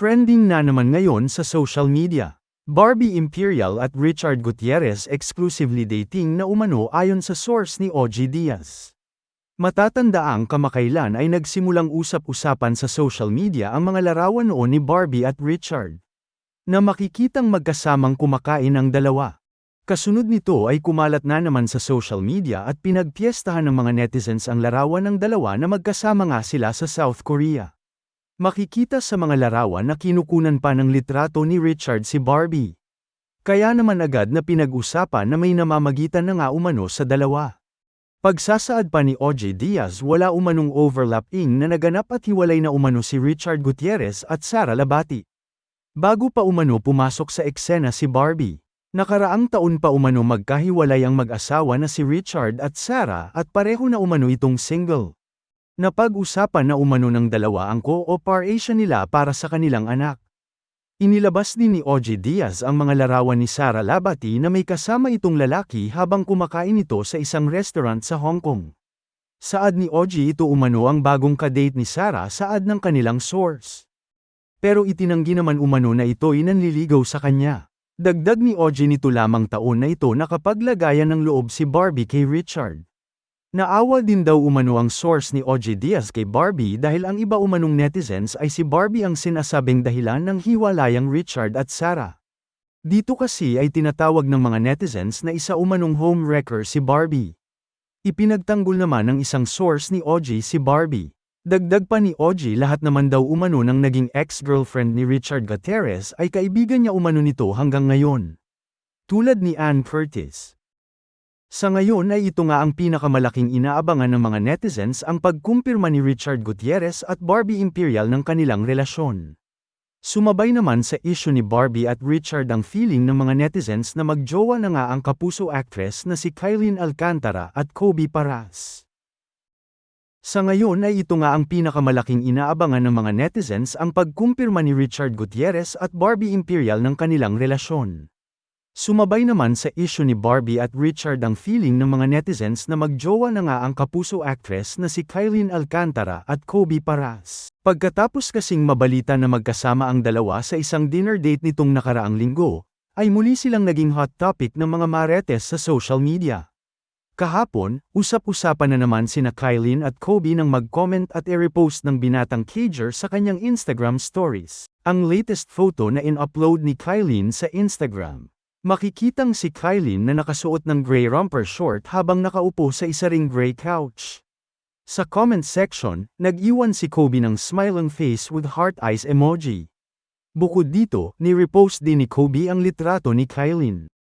Trending na naman ngayon sa social media. Barbie Imperial at Richard Gutierrez exclusively dating na umano ayon sa source ni OG Diaz. Matatandaang kamakailan ay nagsimulang usap-usapan sa social media ang mga larawan noon ni Barbie at Richard. Na makikitang magkasamang kumakain ang dalawa. Kasunod nito ay kumalat na naman sa social media at pinagpiestahan ng mga netizens ang larawan ng dalawa na magkasama nga sila sa South Korea. Makikita sa mga larawan na kinukunan pa ng litrato ni Richard si Barbie. Kaya naman agad na pinag-usapan na may namamagitan na nga umano sa dalawa. Pagsasaad pa ni OJ Diaz wala umanong overlapping na naganap at hiwalay na umano si Richard Gutierrez at Sara Labati. Bago pa umano pumasok sa eksena si Barbie. Nakaraang taon pa umano magkahiwalay ang mag-asawa na si Richard at Sarah at pareho na umano itong single. Napag-usapan na umano ng dalawa ang cooperation nila para sa kanilang anak. Inilabas din ni OJ Diaz ang mga larawan ni Sara Labati na may kasama itong lalaki habang kumakain ito sa isang restaurant sa Hong Kong. Saad ni OJ ito umano ang bagong kadate ni Sara saad ng kanilang source. Pero itinanggi naman umano na ito'y nanliligaw sa kanya. Dagdag ni OJ nito lamang taon na ito nakapaglagayan ng loob si Barbie kay Richard. Naawa din daw umano ang source ni OJ Diaz kay Barbie dahil ang iba umanong netizens ay si Barbie ang sinasabing dahilan ng hiwalayang Richard at Sarah. Dito kasi ay tinatawag ng mga netizens na isa umanong homewrecker si Barbie. Ipinagtanggol naman ng isang source ni OJ si Barbie. Dagdag pa ni OJ lahat naman daw umano ng naging ex-girlfriend ni Richard Gutierrez ay kaibigan niya umano nito hanggang ngayon. Tulad ni Ann Curtis. Sa ngayon ay ito nga ang pinakamalaking inaabangan ng mga netizens ang pagkumpirma ni Richard Gutierrez at Barbie Imperial ng kanilang relasyon. Sumabay naman sa issue ni Barbie at Richard ang feeling ng mga netizens na magjowa na nga ang kapuso actress na si Kylene Alcantara at Kobe Paras. Sa ngayon ay ito nga ang pinakamalaking inaabangan ng mga netizens ang pagkumpirma ni Richard Gutierrez at Barbie Imperial ng kanilang relasyon. Sumabay naman sa issue ni Barbie at Richard ang feeling ng mga netizens na magjowa na nga ang kapuso actress na si Kylene Alcantara at Kobe Paras. Pagkatapos kasing mabalita na magkasama ang dalawa sa isang dinner date nitong nakaraang linggo, ay muli silang naging hot topic ng mga maretes sa social media. Kahapon, usap-usapan na naman sina Kylene at Kobe nang mag-comment at i-repost ng binatang Cager sa kanyang Instagram stories. Ang latest photo na in-upload ni Kylene sa Instagram. Makikitang si Kylene na nakasuot ng gray romper short habang nakaupo sa isa ring gray couch. Sa comment section, nag-iwan si Kobe ng smiling face with heart eyes emoji. Bukod dito, ni-repost din ni Kobe ang litrato ni Kylene.